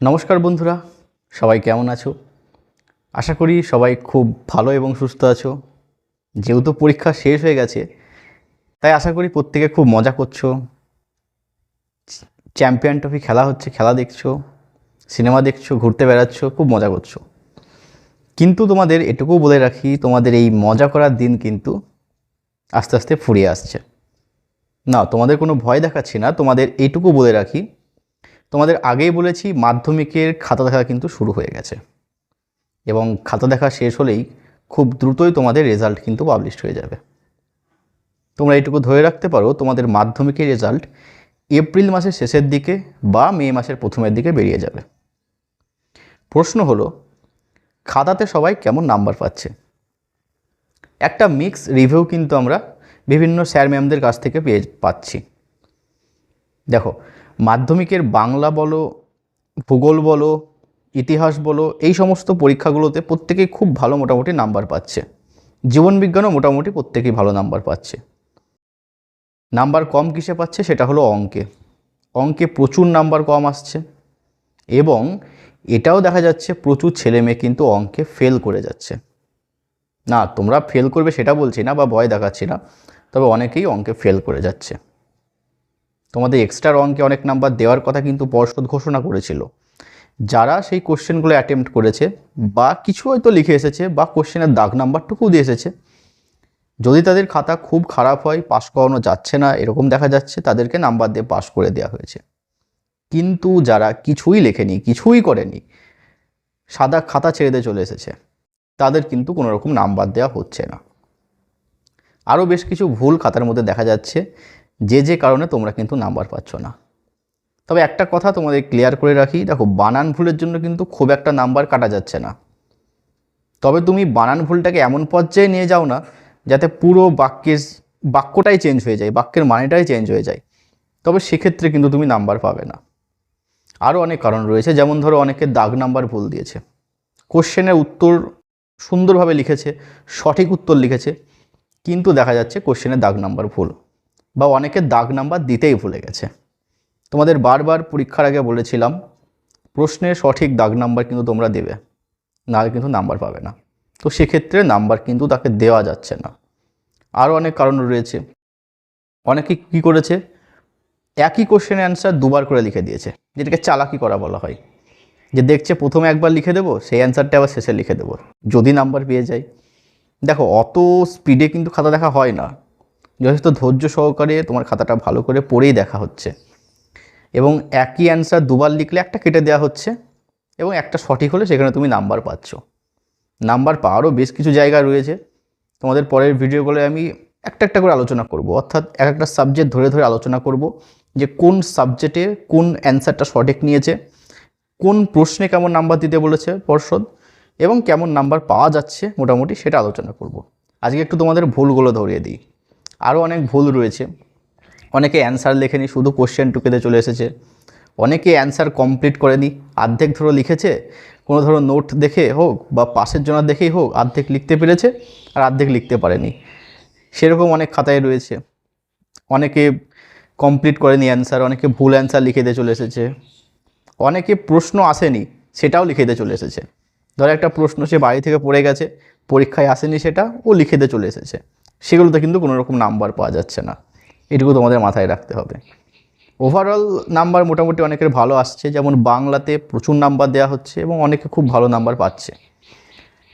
নমস্কার বন্ধুরা, সবাই কেমন আছো? আশা করি সবাই খুব ভালো এবং সুস্থ আছো। যেহেতু পরীক্ষা শেষ হয়ে গেছে, তাই আশা করি প্রত্যেকে খুব মজা করছ। চ্যাম্পিয়ন ট্রফি খেলা হচ্ছে, খেলা দেখছ, সিনেমা দেখছ, ঘুরতে বেড়াচ্ছ, খুব মজা করছ। কিন্তু তোমাদের এটুকু বলে রাখি, তোমাদের এই মজা করার দিন কিন্তু আস্তে আস্তে ফুরিয়ে আসছে। না, তোমাদের কোনো ভয় দেখাচ্ছি না, তোমাদের এইটুকু বলে রাখি তোমাদের আগেই বলেছি, মাধ্যমিকের খাতা দেখা কিন্তু শুরু হয়ে গেছে। এবং খাতা দেখা শেষ হলেই খুব দ্রুতই তোমাদের রেজাল্ট কিন্তু পাবলিশ হয়ে যাবে। তোমরা এটুকু ধরে রাখতে পারো, তোমাদের মাধ্যমিকের রেজাল্ট এপ্রিল মাসের শেষের দিকে বা মে মাসের প্রথমের দিকে বেরিয়ে যাবে। প্রশ্ন হলো, খাতাতে সবাই কেমন নাম্বার পাচ্ছে? একটা মিক্স রিভিউ কিন্তু আমরা বিভিন্ন স্যার ম্যামদের কাছ থেকে পেয়ে পাচ্ছি। দেখো মাধ্যমিকের বাংলা বলো, ভূগোল বলো, ইতিহাস বলো, এই সমস্ত পরীক্ষাগুলোতে প্রত্যেকেই খুব ভালো মোটামুটি নাম্বার পাচ্ছে। জীবনবিজ্ঞানও মোটামুটি প্রত্যেকেই ভালো নাম্বার পাচ্ছে। নাম্বার কম কিসে পাচ্ছে সেটা হলো অঙ্কে। অঙ্কে প্রচুর নাম্বার কম আসছে এবং এটাও দেখা যাচ্ছে প্রচুর ছেলে মেয়ে কিন্তু অঙ্কে ফেল করে যাচ্ছে। না, তোমরা ফেল করবে সেটা বলছি না বা ভয় দেখাচ্ছি না, তবে অনেকেই অঙ্কে ফেল করে যাচ্ছে। তোমাদের এক্সট্রা অঙ্কে অনেক নাম্বার দেওয়ার কথা কিন্তু পর্ষদ ঘোষণা করেছিল। যারা সেই কোশ্চেনগুলো অ্যাটেম্প্ট করেছে বা কিছু হয়তো লিখে এসেছে বা কোশ্চেনের দাগ নাম্বারটুকু দিয়ে এসেছে, যদি তাদের খাতা খুব খারাপ হয় পাস করানো যাচ্ছে না, এরকম দেখা যাচ্ছে, তাদেরকে নাম্বার দিয়ে পাস করে দেওয়া হয়েছে। কিন্তু যারা কিছুই লেখেনি, কিছুই করেনি, সাদা খাতা ছেড়ে দিয়ে চলে এসেছে, তাদের কিন্তু কোনো রকম নাম্বার দেওয়া হচ্ছে না। আরও বেশ কিছু ভুল খাতার মধ্যে দেখা যাচ্ছে যে যে কারণে তোমরা কিন্তু নাম্বার পাচ্ছ না। তবে একটা কথা তোমাদের ক্লিয়ার করে রাখি, দেখো, বানান ভুলের জন্য কিন্তু খুব একটা নাম্বার কাটা যাচ্ছে না। তবে তুমি বানান ভুলটাকে এমন পর্যায়ে নিয়ে যাও না, যাতে পুরো বাক্যের, বাক্যটাই চেঞ্জ হয়ে যায়, বাক্যের মানেটাই চেঞ্জ হয়ে যায়। তবে সেক্ষেত্রে কিন্তু তুমি নাম্বার পাবে না। আরও অনেক কারণ রয়েছে, যেমন ধরো অনেকে দাগ নাম্বার ভুল দিয়েছে। কোশ্চেনের উত্তর সুন্দরভাবে লিখেছে, সঠিক উত্তর লিখেছে, কিন্তু দেখা যাচ্ছে কোশ্চেনের দাগ নাম্বার ভুল। বা অনেকে দাগ নাম্বার দিতেই ভুলে গেছে। তোমাদের বারবার পরীক্ষার আগে বলেছিলাম, প্রশ্নের সঠিক দাগ নাম্বার কিন্তু তোমরা দেবে, নাহলে কিন্তু নাম্বার পাবে না। তো সেক্ষেত্রে নাম্বার কিন্তু তাকে দেওয়া যাচ্ছে না। আরও অনেক কারণ রয়েছে। অনেকে কী করেছে? একই কোশ্চেনের অ্যান্সার দুবার করে লিখে দিয়েছে, যেটাকে চালাকি করা বলা হয়। যে দেখছে প্রথমে একবার লিখে দেবো, সেই অ্যান্সারটা আবার শেষে লিখে দেবো, যদি নাম্বার পেয়ে যায় দেখো, অত স্পিডে কিন্তু খাতা দেখা হয় না। যথেষ্ট ধৈর্য সহকারে তোমার খাতাটা ভালো করে পড়েই দেখা হচ্ছে। এবং একই অ্যান্সার দুবার লিখলে একটা কেটে দেওয়া হচ্ছে এবং একটা সঠিক হলে সেখানে তুমি নাম্বার পাচ্ছ। নাম্বার পাওয়ারও বেশ কিছু জায়গা রয়েছে। তোমাদের পরের ভিডিওগুলো আমি একটা একটা করে আলোচনা করব। অর্থাৎ এক একটা সাবজেক্ট ধরে ধরে আলোচনা করব যে কোন সাবজেক্টে কোন অ্যান্সারটা সঠিক নিয়েছে, কোন প্রশ্নে কেমন নাম্বার দিতে বলেছে পর্ষদ, এবং কেমন নাম্বার পাওয়া যাচ্ছে মোটামুটি সেটা আলোচনা করব। আজকে একটু তোমাদের ভুলগুলো ধরিয়ে দিই। আরও অনেক ভুল রয়েছে। অনেকে অ্যান্সার লেখেনি, শুধু কোশ্চেন টুকেতে চলে এসেছে। অনেকে অ্যান্সার কমপ্লিট করেনি, অর্ধেক ধরো লিখেছে, কোনো ধরো নোট দেখে হোক বা পাশের জন্য দেখেই হোক, অর্ধেক লিখতে পেরেছে আর অর্ধেক লিখতে পারেনি। সেরকম অনেক খাতায় রয়েছে। অনেকে কমপ্লিট করেনি অ্যান্সার অনেকে ভুল অ্যান্সার লিখে দিয়ে চলে এসেছে। অনেকে প্রশ্ন আসেনি, সেটাও লিখে দিয়ে চলে এসেছে। ধরো একটা প্রশ্ন সে বাড়ি থেকে পড়ে গেছে, পরীক্ষায় আসেনি সেটা, ও লিখে দিয়ে চলে এসেছে। সেগুলোতে কিন্তু কোনো রকম নাম্বার পাওয়া যাচ্ছে না। এটুকু তোমাদের মাথায় রাখতে হবে। ওভারঅল নাম্বার মোটামুটি অনেকের ভালো আসছে, যেমন বাংলাতে প্রচুর নাম্বার দেওয়া হচ্ছে এবং অনেকে খুব ভালো নাম্বার পাচ্ছে।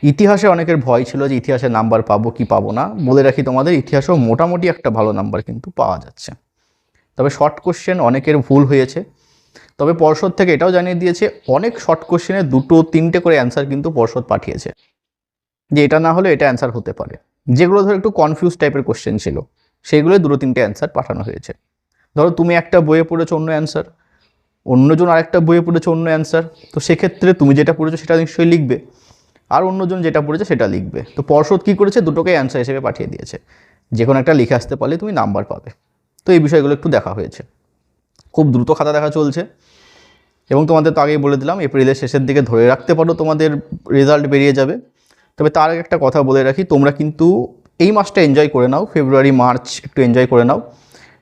ইতিহাসে অনেকের ভয় ছিল যে ইতিহাসে নাম্বার পাবো কি পাবো না। বলে রাখি তোমাদের, ইতিহাসেও মোটামুটি একটা ভালো নাম্বার কিন্তু পাওয়া যাচ্ছে। তবে শর্ট কোশ্চেন অনেকের ভুল হয়েছে। তবে পর্ষদ থেকে এটাও জানিয়ে দিয়েছে, অনেক শর্ট কোশ্চেনে দুটো তিনটে করে অ্যান্সার কিন্তু পর্ষদ পাঠিয়েছে। যে এটা না হলে এটা অ্যান্সার হতে পারে। যেগুলো ধরো একটু কনফিউজ টাইপের কোশ্চেন ছিল সেইগুলোই দুটো তিনটে অ্যান্সার পাঠানো হয়েছে। ধরো তুমি একটা বইয়ে পড়েছো অন্য অ্যান্সার অন্যজন আরেকটা বইয়ে পড়েছো অন্য অ্যান্সার তো সেক্ষেত্রে তুমি যেটা পড়েছো সেটা নিশ্চয়ই লিখবে, আর অন্যজন যেটা পড়েছে সেটা লিখবে। তো পর্ষদ কী করেছে? দুটোকে অ্যান্সার হিসেবে পাঠিয়ে দিয়েছে। যে কোনো একটা লিখে আসতে পারলে তুমি নাম্বার পাবে। তো এই বিষয়গুলো একটু দেখা হয়েছে। খুব দ্রুত খাতা দেখা চলছে। এবং তোমাদের তো আগেই বলে দিলাম এপ্রিলের শেষের দিকে ধরে রাখতে পারো, তোমাদের রেজাল্ট বেরিয়ে যাবে। তবে তার আগে একটা কথা বলে রাখি, তোমরা কিন্তু এই মাসটা এনজয় করে নাও ফেব্রুয়ারি মার্চ একটু এনজয় করে নাও।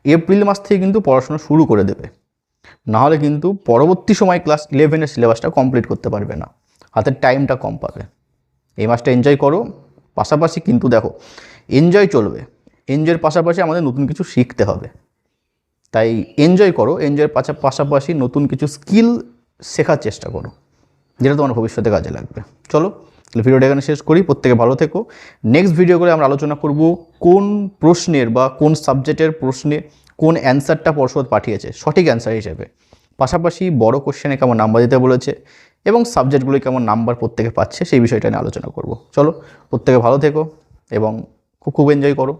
এপ্রিল মাস থেকে কিন্তু পড়াশোনা শুরু করে দেবে। নাহলে কিন্তু পরবর্তী সময় ক্লাস ইলেভেনের সিলেবাসটা কমপ্লিট করতে পারবে না। হাতের টাইমটা কম পাবে। এই মাসটা এনজয় করো। পাশাপাশি কিন্তু দেখো এনজয় চলবে। এনজয়ের পাশাপাশি আমাদের নতুন কিছু শিখতে হবে। তাই এনজয় করো। এনজয়ের পাশা পাশাপাশি নতুন কিছু স্কিল শেখার চেষ্টা করো। যেটা তোমার ভবিষ্যতে কাজে লাগবে। চলো। তাহলে ভিডিওটা এখানে শেষ করি। প্রত্যেকে ভালো থেকো। নেক্সট ভিডিও করে আমরা আলোচনা করব কোন প্রশ্নের বা কোন সাবজেক্টের প্রশ্নে কোন অ্যান্সারটা পর্ষদ পাঠিয়েছে, সঠিক অ্যান্সার হিসেবে। পাশাপাশি বড় কোশ্চেনে কেমন নাম্বার দিতে বলেছে এবং সাবজেক্টগুলো কেমন নাম্বার প্রত্যেকে পাচ্ছে, সেই বিষয়টা নিয়ে আলোচনা করব। চলো, প্রত্যেকে ভালো থেকো এবং খুব খুব এনজয় করো।